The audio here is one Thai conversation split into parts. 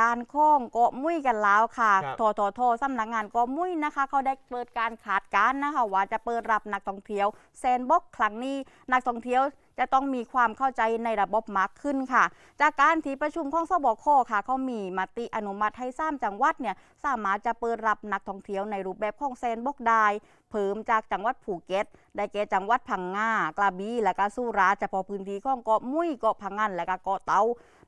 ด้านข้องเกาะมุ้ยกันแล้วค่ะครับ ทททสำนักงานเกาะมุ้ยนะคะ เขาได้เปิดการขาดการณ์นะคะ ว่าจะเปิดรับนักท่องเที่ยวแซนบ็อกครั้งนี้นักท่องเที่ยวจะต้องมีความเข้าใจในระบบมากขึ้นค่ะ จากการที่ประชุมของสบคค่ะเขามีมติอนุมัติให้สามจังหวัดเนี่ยสามารถจะเปิดรับนักท่องเที่ยวในรูปแบบของแซนบ็อกได้ เพิ่มจากจังหวัดภูเก็ต ได้แก่จังหวัดพังงา กระบี่ และก็สุราษฎร์เฉพาะพื้นที่ของเกาะมุ้ย เกาะพังงานและก็เกาะเตา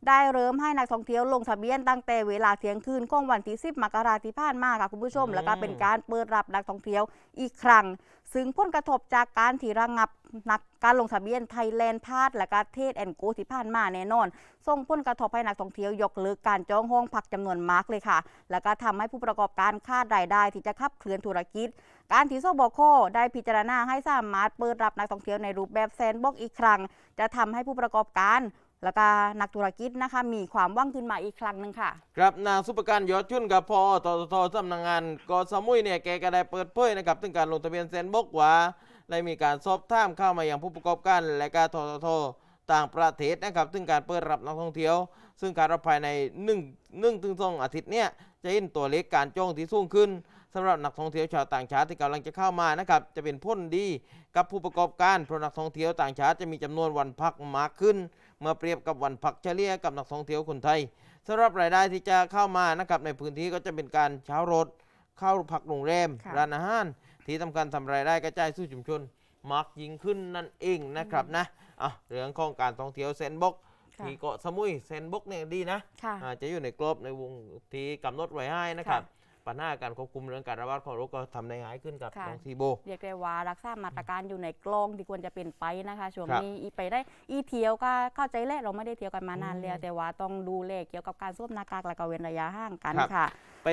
ได้เริ่มให้นักท่องเที่ยวลงทะเบียนตั้งแต่เวลาเที่ยงคืนของวันที่ 10 มกราคมที่ผ่านมาค่ะคุณผู้ชมอืมแล้วก็เป็นการเปิดรับนักท่องเที่ยวอีกครั้ง ซึ่งผลกระทบจากการที่ระงับนักการลงทะเบียนไทยแลนด์พาสและก็เทศแอนโกที่ผ่านมาแน่นอน ส่งผลกระทบให้นักท่องเที่ยวยกเลิกการจองห้องพักจำนวนมากเลยค่ะ แล้วก็ทำให้ผู้ประกอบการขาดรายได้ที่จะขับเคลื่อนธุรกิจ การที่สบคได้พิจารณาให้สามารถเปิดรับนักท่องเที่ยวในรูปแบบแซนด์บ็อกซ์อีกครั้ง จะทำให้ผู้ประกอบการ แล้วก็นักธุรกิจนะคะ มีความว่างขึ้นมาอีกครั้งหนึ่งค่ะ ครับนางสุปการยอดชุนกับพอตททสำนักงานกสมุยเนี่ยแกก็ได้เปิดเผยนะครับถึงการลงทะเบียนแซนบกว่าได้มีการสอบถามเข้ามาอย่างผู้ประกอบการและการทททต่างประเทศนะครับถึงการเปิดรับนักท่องเที่ยว ซึ่งการรับภายใน1 1ถึง2อาทิตย์เนี่ยจะเห็นตัวเลขการจองที่สูงขึ้นสำหรับนักท่องเที่ยวชาวต่างชาติที่กำลังจะเข้ามานะครับจะเป็นผลดีกับผู้ประกอบการเพราะนักท่องเที่ยวต่างชาติจะมีจำนวนวันพักมากขึ้น เมื่อเปรียบกับวันพักเฉลี่ยกับนักท่องเที่ยวคนไทยสำหรับรายได้ที่จะเข้ามานะครับในพื้นที่ก็จะเป็นการเช่ารถ เข้าพักโรงแรม ค่ะ ร้านอาหาร ที่ทำการทำรายได้กระจายสู่ชุมชนมากยิ่งขึ้นนั่นเองนะครับนะอะเรื่องของการท่องเที่ยวเซนบกค่ะที่เกาะสมุยเซนบกเนี่ยดีนะ ค่ะอ่าจะอยู่ในกรอบในวงที่กำหนดไว้ให้นะครับ ปัญหาการควบคุมเรื่องการระบาดของโรคก็ทำได้ง่ายขึ้นกับค่ะ น้องทีโบ เรียกได้ว่ารักษามาตรการอยู่ในกลองที่ควรจะเป็นไปนะคะช่วงครับนี้อีไปได้อีเที่ยวก็เข้าใจแหละเราไม่ได้เที่ยวกันมานานอืมแล้วแต่ว่าต้องดูเลขเกี่ยวกับการสวมหน้ากากและก็เว้นระยะห่างกันครับ ค่ะ